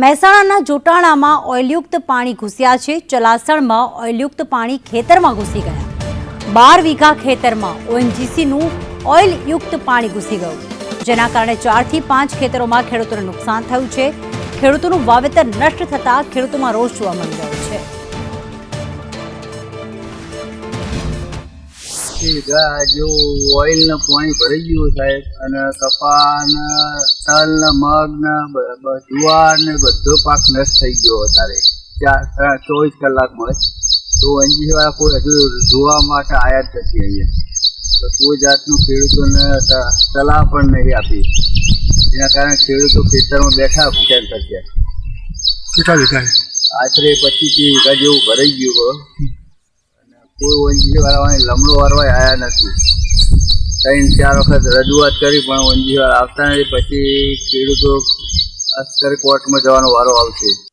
મહેસાણાના જોટાણામાં ઓઇલયુક્ત પાણી ઘૂસ્યા છે. ચલાસણમાં ઓઇલયુક્ત પાણી ખેતરમાં ઘૂસી ગયા. બાર વીઘા ખેતરમાં ઓએનજીસીનું ઓઇલયુક્ત પાણી ઘૂસી ગયું. જેના કારણે ચારથી પાંચ ખેતરોમાં ખેડૂતોને નુકસાન થયું છે. ખેડૂતોનું વાવેતર નષ્ટ થતાં ખેડૂતોમાં રોષ જોવા મળી રહ્યો છે. વીઘા જેવું ઓઇલ ને પાણી ભરાઈ ગયું સાહેબ અને કપા તલ ને મગ ને જુવાર બધો પાક નષ્ટ થઈ ગયો અત્યારે. ચાર ચોવીસ કલાકમાં તો એનજી વાળા કોઈ હજુ જોવા માટે આયાત જ નથી અહીંયા. તો કોઈ જાતનું ખેડૂતોને સલાહ પણ નહીં આપી. જેના કારણે ખેડૂતો ખેતરમાં બેઠા ઉપચાર થશે કેટલા વીઘા આશરે પચીસ વીઘા જેવું ભરાઈ ગયું કોઈ વંજી વાળા લમડો વાળવા આવ્યા નથી. ત્રણ, ચાર વખત રજૂઆત કરી, પણ વંજી વાળા આવતા નથી. પછી ખેડૂતો અસ્કર કોર્ટમાં જવાનો વારો આવશે.